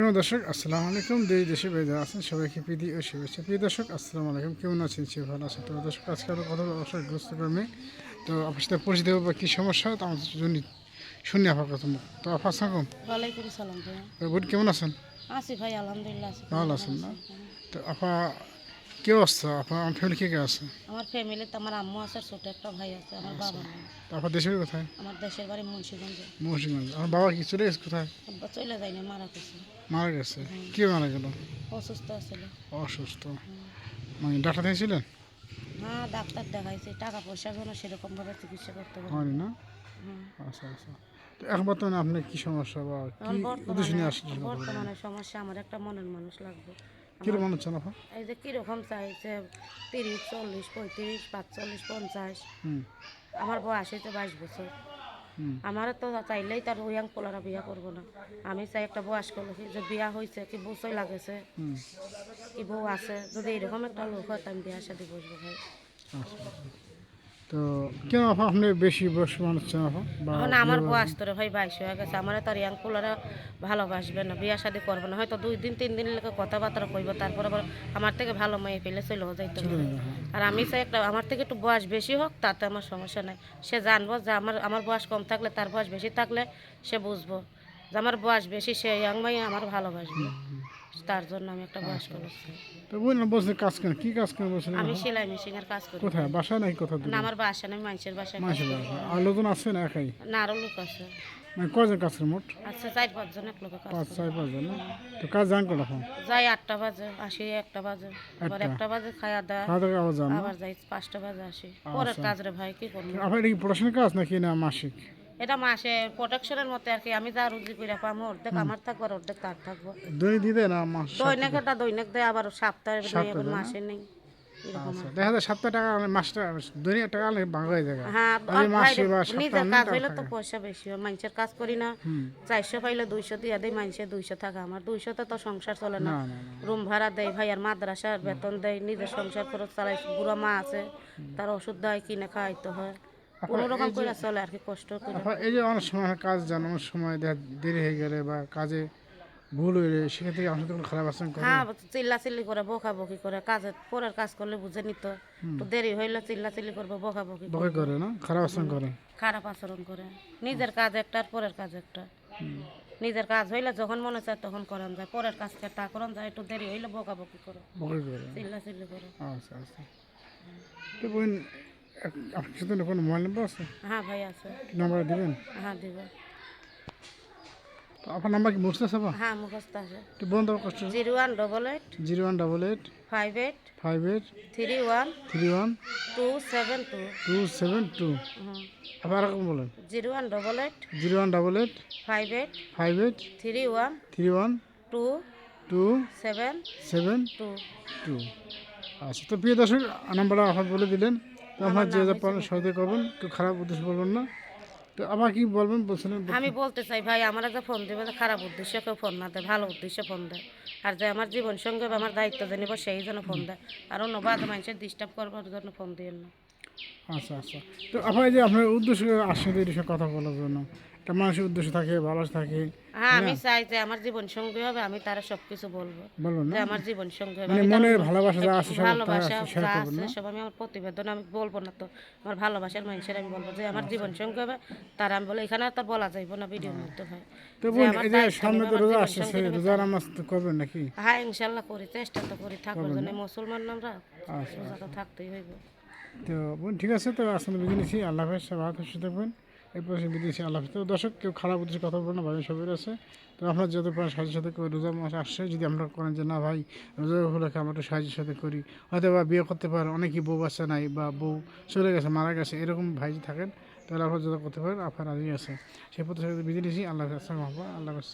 দর্শক আসসালাম আলাইকুম। দেশ দেশে বেদে আছেন সবাইকে প্রীতি ও শুভেচ্ছা। প্রিয় দর্শক আসসালামু আলাইকুম। কেমন আছেন? সে ভালো আছেন। তো দর্শক আজকে আরও কথা অবশ্যই গ্রস্ত কর্মে। তো আপনার সাথে পরিচিত হব বা কী সমস্যা তো আমাদের জন্য শুনি আপনার কথা। তো আপনার ওয়ালাইকুম সালাম বোন কেমন আছেন? আছি ভাই আলহামদুলিল্লাহ ভালো আছেন না? তো আপা কে অবস্থা? আপা আমার ফ্যামিলি কে কে আছে? আমার ফ্যামিলিতে আমার আম্মু আছে ছোট একটা ভাই আছে আমার বাবা নেই দেশের কোথায়? আমার দেশের বাড়ি মুন্সিগঞ্জে। মুন্সিগঞ্জ। আমার বাবা কি চলে গেছে কোথায়? আব্বা চলে যায়নি মারা গেছে। মারা গেছে? কে মারা গেল? অসুস্থ আছিল। অসুস্থ। মানে ডাক্তার দিয়েছিলেন হ্যাঁ ডাক্তার দেখাইছি টাকা পয়সার জন্য সেরকমভাবে চিকিৎসা করতে পারি না? আচ্ছা আচ্ছা। তো এখন বর্তমানে আপনার কি সমস্যা বা কি উদ্দেশ্য নিয়ে আসছেন? বর্তমানে বর্তমানে সমস্যা আমার একটা মনের মানুষ লাগবে। কীরকম মনে হচ্ছে না আপা? এই যে কীরকম চাইছে তিরিশ চল্লিশ পঁয়ত্রিশ পাঁচচল্লিশ পঞ্চাশ। আমার বয়স হয়েছে বাইশ বছর। আমার তো চাইলেই তার ওয়াং পোলারা বিয়া করব না। আমি চাই একটা বয়স করল যে বিয়া হয়েছে কি বসই লাগেছে কি বউ আছে যদি এরকম একটা লোক হয় আমি বিয়া সাথে বসবো ভাই। আচ্ছা। তো কেন আপা? আপনি বেশি বয়স মনে হচ্ছে না এখন আমার বয়স তোরে ভাই বাইশ হয়ে গেছে। আমার তো আর ইয়াং পোলারা ভালোবাসবে না বিয়া শাদি করবে না। হয়তো দুই দিন তিন দিন লেগে কথাবার্তা কইব তারপরে আবার আমার থেকে ভালো মেয়ে পেলে চলেও যাইতে পারে আর আমি চাই একটা আমার থেকে একটু বয়স বেশি হোক তাতে আমার সমস্যা নাই। সে জানব যে আমার আমার বয়স কম থাকলে তার বয়স বেশি থাকলে সে বুঝব যে আমার বয়স বেশি সে ইয়াং মাই আমার ভালোবাসবে। তার জন্য আমি একটা বয়স করেছি তো বললেন বলছেন কাজ করেন কি কাজ করেন বলছিলেন আমি সেলাই মেশিনের কাজ করি। কোথায়? বাসায় নাকি কোথাও না আমার বাসা নাই মানুষের বাসায়। কাজ মাসে করি। আর লোকজন আছে না একাই? না আরও লোক আছে। মানে কয়জন কাজ করেন মোট? আচ্ছা চার পাঁচজন এক লোকে কাজ পাঁচ করে। ছয় পাঁচজন না? তো কাজ জান করে এখন? যাই আটটা বাজে আসি একটা বাজে। আবার একটা। বাজে খাওয়া দাওয়া খাওয়া দাওয়া যান আবার যাই পাঁচটা বাজে আসি। পরের কাজ রে ভাই কি করব? আপনার এটা কি পড়াশোনার কাজ নাকি না মাসিক? এটা মাসে প্রোটেকশনের মতো আর কি আমি যা রুজি করে পাবো অর্ধেক আমার থাকব আর অর্ধেক তার থাকব। দৈনিক দিতে না মাস দৈনিক একটা দৈনিক দেয় আবার সপ্তাহে মাসে নেই আচ্ছা দেখা যায় সাতটা টাকা মাসটা টাকা ভাঙা হয়ে যায় হ্যাঁ নিজের কাজ হইলে তো পয়সা বেশি হয় মানুষের কাজ করি না। চারশো পাইলে দুইশো দিয়ে দেয় মানুষের দুইশো টাকা আমার দুইশোতে তো সংসার চলে না। রুম ভাড়া দেয় ভাই আর মাদ্রাসার বেতন দেয় নিজের সংসার খরচ চালাই বুড়া মা আছে তার ওষুধ দেয় কিনে খাওয়াইতে হয়। কোনো রকম করে চলে আর কি কষ্ট করে এই যে অনেক সময় কাজ সময় দেরি হয়ে গেলে বা কাজে ভুল হয়ে সেক্ষেত্রে আমার সাথে কোনো খারাপ আচরণ করে? হ্যাঁ চিল্লা চিল্লি করে বকা বকি করে। কাজে পরের কাজ করলে বুঝে নিত। তো দেরি হইলে চিল্লা চিল্লি করবে বকা বকি বকে করে না? খারাপ আচরণ করে? খারাপ আচরণ করে। নিজের কাজ একটা আর পরের কাজ একটা। নিজের কাজ হইলে যখন মনে চায় তখন করান যায় পরের কাজ তা করান যায় একটু দেরি হইলে বকা বকি করে। বকে করে? চিল্লা চিল্লি করে। আচ্ছা আচ্ছা। তো বোন আপনার সাথে কোনো মোবাইল নাম্বার আছে? হ্যাঁ ভাই আছে। নাম্বার দিবেন? হ্যাঁ দিব। তো আপনার নাম্বার কি মুছতে আছে হ্যাঁ মুখস্থ আছে। একটু বন্ধ কষ্ট zero one double eight zero one double eight five eight five eight three one three one two seven two. Two seven two. আবার এরকম বলেন। Zero one double eight zero one double eight five eight five eight three one three one two two seven seven two. Two. আচ্ছা তো প্রিয় দর্শক নাম্বারটা আপনার বলে দিলেন। তো আপনার যে যা পারেন সহযোগিতা করবেন কেউ খারাপ উদ্দেশ্য বলবেন না। তো আবার কি বলবেন বলছেন আমি বলতে চাই ভাই আমার একটা ফোন দেবে খারাপ উদ্দেশ্যে কেউ ফোন না দেয় ভালো উদ্দেশ্যে ফোন দেয়। আর যে আমার জীবন সঙ্গে আমার দায়িত্ব জানিব সেই জন্য ফোন দেয়। আর অন্য বাদ মানুষের ডিস্টার্ব করবার জন্য ফোন দিয়ে না। আচ্ছা আচ্ছা। তো আপনার যে আপনার উদ্দেশ্য আসছে এই বিষয়ে কথা বলার জন্য একটা মানুষের উদ্দেশ্য থাকে ভালো থাকে হ্যাঁ আমি চাই যে আমার জীবন সঙ্গী হবে আমি তারা সব কিছু বলব বলবেন যে আমার জীবন সঙ্গী হবে মানে মনের ভালোবাসা যা আছে সব ভালোবাসা যা আছে সব আমি আমার প্রতিবেদন আমি বলব না তো। আমার ভালোবাসার মানুষের আমি বলব যে আমার জীবন সঙ্গী হবে তার আমি বলে এখানে তো বলা যাইব না ভিডিওর মধ্যে ভাই তো বোন এই যে সামনে তো রোজা আসছে রোজা নামাজ তো করবেন নাকি? হ্যাঁ ইনশাল্লাহ করি চেষ্টা তো করি ঠাকুর জন্য মুসলমান আমরা আচ্ছা রোজা তো থাকতেই হইব। তো বোন, ঠিক আছে তো আসলে বিজে নিছি আল্লাহ হাফেজ সব ভালো সুস্থ থাকবেন। এরপর সে বিদেশি আল্লাহ হাফেজ। তো দর্শক, কেউ খারাপ উদ্দেশ্যে কথা বলবেন না, ভাই সবের আছে তো আপনার যত পারেন সাহায্যের সাথে করে রোজা মাস আসছে, যদি আমরা করেন যে, না ভাই রোজা হলে আমরা একটু সাহায্যের সাথে করি। হয়তো বা বিয়ে করতে পারেন অনেকেই বউ বাচ্চা নাই বা বউ চলে গেছে, মারা গেছে, এরকম ভাই থাকেন, তাহলে আপনারা যত করতে পারেন, আপনার রাজি আছে। সেই প্রতি বিজে নিছি আল্লাহ আসসালামু আল্লাহ হাফেজ।